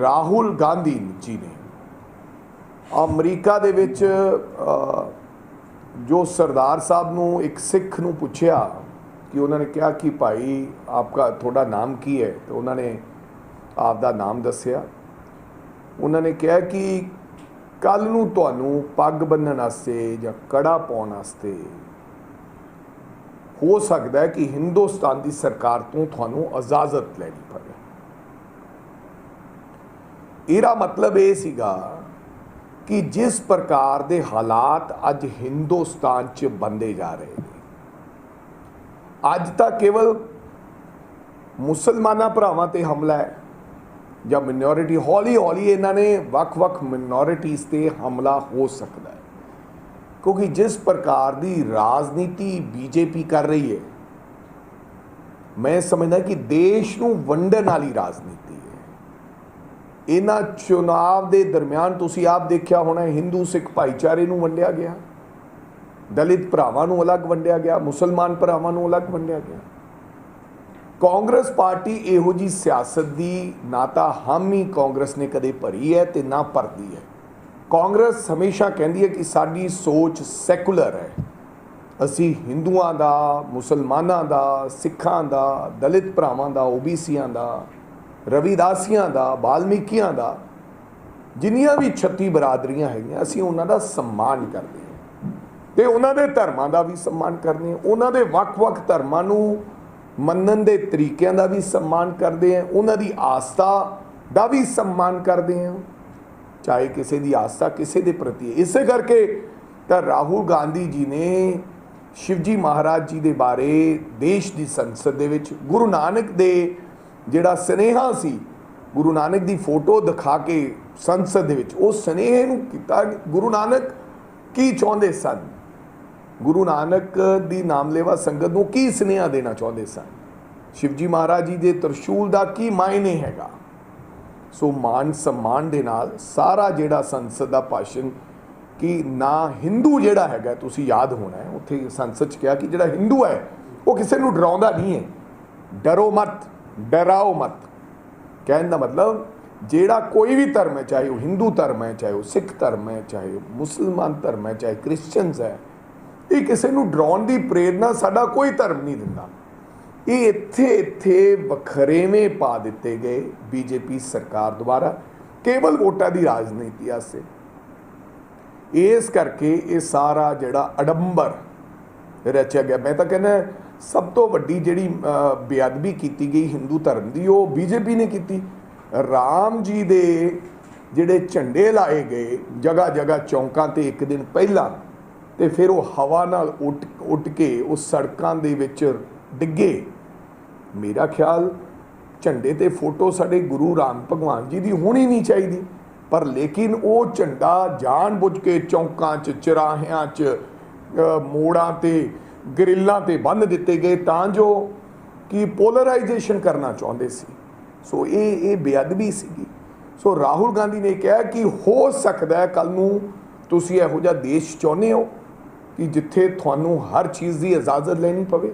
ਰਾਹੁਲ ਗਾਂਧੀ ਜੀ ਨੇ। ਅਮਰੀਕਾ ਦੇ ਵਿੱਚ ਜੋ ਸਰਦਾਰ ਸਾਹਿਬ ਨੂੰ ਇੱਕ ਸਿੱਖ ਨੂੰ ਪੁੱਛਿਆ ਕਿ ਉਹਨਾਂ ਨੇ ਕਿਹਾ ਕਿ ਭਾਈ ਆਪਕਾ ਤੁਹਾਡਾ ਨਾਮ ਕੀ ਹੈ, ਤੇ ਉਹਨਾਂ ਨੇ ਆਪ ਦਾ ਨਾਮ ਦੱਸਿਆ। ਉਹਨਾਂ ਨੇ ਕਿਹਾ ਕਿ ਕੱਲ ਨੂੰ ਤੁਹਾਨੂੰ ਪੱਗ ਬੰਨਣ ਵਾਸਤੇ ਜਾਂ ਕੜਾ ਪਾਉਣ ਵਾਸਤੇ ਹੋ ਸਕਦਾ ਹੈ ਕਿ ਹਿੰਦੁਸਤਾਨ ਦੀ ਸਰਕਾਰ ਤੋਂ ਤੁਹਾਨੂੰ ਇਜਾਜ਼ਤ ਲੈਣੀ ਪਵੇ। ਇਹਦਾ ਮਤਲਬ ਇਹ ਸੀਗਾ ਕਿ ਜਿਸ ਪ੍ਰਕਾਰ ਦੇ ਹਾਲਾਤ ਅੱਜ ਹਿੰਦੁਸਤਾਨ 'ਚ ਬੰਦੇ ਜਾ ਰਹੇ ਨੇ। ਅੱਜ ਤਾਂ ਕੇਵਲ ਮੁਸਲਮਾਨਾਂ ਭਰਾਵਾਂ ਤੇ ਹਮਲਾ ਹੈ ਜਾਂ ਮਿਨੋਰਿਟੀ ਹੌਲੀ ਹੌਲੀ ਇਹਨਾਂ ਨੇ ਵੱਖ-ਵੱਖ ਮਿਨੋਰਿਟੀਜ਼ ਤੇ ਹਮਲਾ ਹੋ ਸਕਦਾ ਹੈ। ਕਿਉਂਕਿ ਜਿਸ ਪ੍ਰਕਾਰ ਦੀ ਰਾਜਨੀਤੀ ਬੀਜੇਪੀ ਕਰ ਰਹੀ ਹੈ, ਮੈਂ ਸਮਝਦਾ ਕਿ ਦੇਸ਼ ਨੂੰ ਵੰਡਣ ਵਾਲੀ ਰਾਜਨੀਤੀ ਇਹਨਾਂ ਚੁਣਾਵ ਦੇ ਦਰਮਿਆਨ ਤੁਸੀਂ ਆਪ ਦੇਖਿਆ ਹੋਣਾ ਹਿੰਦੂ ਸਿੱਖ ਭਾਈਚਾਰੇ ਨੂੰ ਵੰਡਿਆ ਗਿਆ, ਦਲਿਤ ਭਰਾਵਾਂ ਨੂੰ ਅਲੱਗ ਵੰਡਿਆ ਗਿਆ, ਮੁਸਲਮਾਨ ਭਰਾਵਾਂ ਨੂੰ ਅਲੱਗ ਵੰਡਿਆ ਗਿਆ। ਕਾਂਗਰਸ ਪਾਰਟੀ ਇਹੋ ਜੀ ਸਿਆਸਤ ਦੀ ਨਾ ਤਾਂ ਹਾਮੀ ਕਾਂਗਰਸ ਨੇ ਕਦੇ ਭਰੀ ਹੈ ਤੇ ਨਾ ਭਰਦੀ ਹੈ। ਕਾਂਗਰਸ ਹਮੇਸ਼ਾ ਕਹਿੰਦੀ ਹੈ ਕਿ ਸਾਡੀ ਸੋਚ ਸੈਕੂਲਰ ਹੈ। ਅਸੀਂ ਹਿੰਦੂਆਂ ਦਾ, ਮੁਸਲਮਾਨਾਂ ਦਾ, ਸਿੱਖਾਂ ਦਾ, ਦਲਿਤ ਭਰਾਵਾਂ ਦਾ, ਓਬੀਸੀਆਂ ਦਾ ਰਵਿਦਾਸੀਆਂ ਦਾ, ਬਾਲਮੀਕੀਆਂ ਦਾ, ਜਿੰਨੀਆਂ ਵੀ 36 ਬਰਾਦਰੀਆਂ ਹੈਗੀਆਂ, ਅਸੀਂ ਉਹਨਾਂ ਦਾ ਸਨਮਾਨ ਕਰਦੇ ਹਾਂ। ਤੇ ਉਹਨਾਂ ਦੇ ਧਰਮਾਂ ਦਾ ਵੀ ਸਨਮਾਨ ਕਰਦੇ ਹਾਂ। ਉਹਨਾਂ ਦੇ ਵੱਖ-ਵੱਖ ਧਰਮਾਂ ਨੂੰ ਮੰਨਣ ਦੇ ਤਰੀਕਿਆਂ ਦਾ ਵੀ ਸਨਮਾਨ ਕਰਦੇ ਹਾਂ। ਉਹਨਾਂ ਦੀ ਆਸਥਾ ਦਾ ਵੀ ਸਨਮਾਨ ਕਰਦੇ ਹਾਂ। ਚਾਹੇ ਕਿਸੇ ਦੀ ਆਸਥਾ ਕਿਸੇ ਦੇ ਪ੍ਰਤੀ ਹੈ। ਇਸੇ ਕਰਕੇ ਤਾਂ ਰਾਹੁਲ ਗਾਂਧੀ ਜੀ ਨੇ ਸ਼ਿਵਜੀ ਮਹਾਰਾਜ ਜੀ ਦੇ ਬਾਰੇ ਦੇਸ਼ ਦੀ ਸੰਸਦ ਦੇ ਵਿੱਚ ਗੁਰੂ ਨਾਨਕ ਦੇ ਜਿਹੜਾ ਸਨੇਹਾ ਸੀ, ਗੁਰੂ ਨਾਨਕ ਦੀ ਫੋਟੋ ਦਿਖਾ ਕੇ ਸੰਸਦ ਦੇ ਵਿੱਚ, ਉਹ ਸਨੇਹ ਨੂੰ ਕੀਤਾ। ਗੁਰੂ ਨਾਨਕ ਕੀ ਚਾਹੁੰਦੇ ਸਨ? ਗੁਰੂ ਨਾਨਕ ਦੀ ਨਾਮਲੇਵਾ ਸੰਗਤ ਨੂੰ ਕੀ ਸੁਨੇਹਾ ਦੇਣਾ ਚਾਹੁੰਦੇ ਸਨ? ਸ਼ਿਵਜੀ ਮਹਾਰਾਜ ਜੀ ਦੇ ਤਰਸ਼ੂਲ ਦਾ ਕੀ ਮਾਇਨੇ ਹੈਗਾ? ਸੋ ਮਾਨ ਸਨਮਾਨ ਦੇ ਨਾਲ ਸਾਰਾ ਜਿਹੜਾ ਸੰਸਦ ਦਾ ਭਾਸ਼ਣ, ਕਿ ਨਾ ਹਿੰਦੂ ਜਿਹੜਾ ਹੈਗਾ, ਤੁਸੀਂ ਯਾਦ ਹੋਣਾ ਉੱਥੇ ਸੰਸਦ ਚ ਕਿਹਾ ਕਿ ਜਿਹੜਾ ਹਿੰਦੂ ਹੈ, ਉਹ ਕਿਸੇ ਨੂੰ ਡਰਾਉਂਦਾ ਨਹੀਂ ਹੈ। ਡਰੋ ਮਤ। ਡਰਾਓ ਮਤ। ਕਹਿਣ ਦਾ ਮਤਲਬ, ਜਿਹੜਾ ਕੋਈ ਵੀ ਧਰਮ ਹੈ, ਚਾਹੇ ਉਹ ਹਿੰਦੂ ਧਰਮ ਹੈ, ਚਾਹੇ ਉਹ ਸਿੱਖ ਧਰਮ ਹੈ, ਚਾਹੇ ਉਹ ਮੁਸਲਮਾਨ ਧਰਮ ਹੈ, ਚਾਹੇ ਕ੍ਰਿਸਚੀਅਨਸ ਹੈ, ਇਹ ਕਿਸੇ ਨੂੰ ਡਰਾਉਣ ਦੀ ਪ੍ਰੇਰਣਾ ਸਾਡਾ ਕੋਈ ਧਰਮ ਨਹੀਂ ਦਿੰਦਾ। ਇਹ ਇੱਥੇ ਇੱਥੇ ਵਖਰੇਵੇਂ ਪਾ ਦਿੱਤੇ ਗਏ ਬੀਜੇਪੀ ਸਰਕਾਰ ਦੁਆਰਾ, ਕੇਵਲ ਵੋਟਾਂ ਦੀ ਰਾਜਨੀਤੀ ਆਸੇ ਇਸ ਕਰਕੇ ਇਹ ਸਾਰਾ ਜਿਹੜਾ ਅਡੰਬਰ ਰਚਿਆ ਗਿਆ, ਮੈਂ ਤਾਂ ਕਹਿੰਦਾ ਸਭ ਤੋਂ ਵੱਡੀ ਜਿਹੜੀ ਬੇਅਦਬੀ ਕੀਤੀ ਗਈ ਹਿੰਦੂ ਧਰਮ ਦੀ, ਉਹ ਬੀਜੇਪੀ ਨੇ ਕੀਤੀ। ਰਾਮ ਜੀ ਦੇ ਜਿਹੜੇ ਝੰਡੇ ਲਾਏ ਗਏ ਜਗ੍ਹਾ ਜਗ੍ਹਾ ਚੌਂਕਾਂ ਤੇ ਇੱਕ ਦਿਨ ਪਹਿਲਾਂ, ਤੇ ਫਿਰ ਉਹ ਹਵਾ ਨਾਲ ਉੱਡ ਉੱਡ ਕੇ ਉਹ ਸੜਕਾਂ ਦੇ ਵਿੱਚ ਡਿੱਗੇ। ਮੇਰਾ ਖਿਆਲ, ਝੰਡੇ ਤੇ ਫੋਟੋ ਸਾਡੇ ਗੁਰੂ ਰਾਮ ਭਗਵਾਨ ਜੀ ਦੀ ਹੋਣੀ ਨਹੀਂ ਚਾਹੀਦੀ। ਪਰ ਲੇਕਿਨ ਉਹ ਝੰਡਾ ਜਾਣ ਬੁੱਝ ਕੇ ਚੌਂਕਾਂ 'ਚ, ਚਰਾਹਿਆਂ 'ਚ ਮੋੜਾਂ ਤੇ ਗਰਿੱਲਾਂ ਤੇ ਬੰਨ ਦਿੱਤੇ ਗਏ ਤਾਂ ਜੋ ਕਿ ਪੋਲਰਾਈਜੇਸ਼ਨ ਕਰਨਾ ਚਾਹੁੰਦੇ ਸੀ। ਸੋ ਇਹ ਇਹ ਬੇਅਦਬੀ ਸੀਗੀ। ਸੋ ਰਾਹੁਲ ਗਾਂਧੀ ਨੇ ਕਿਹਾ ਕਿ ਹੋ ਸਕਦਾ ਹੈ ਕੱਲ ਨੂੰ ਤੁਸੀਂ ਇਹੋ ਜਿਹਾ ਦੇਸ਼ ਚਾਹੁੰਦੇ ਹੋ ਕਿ ਜਿੱਥੇ ਤੁਹਾਨੂੰ ਹਰ ਚੀਜ਼ ਦੀ ਇਜਾਜ਼ਤ ਲੈਣੀ ਪਵੇ।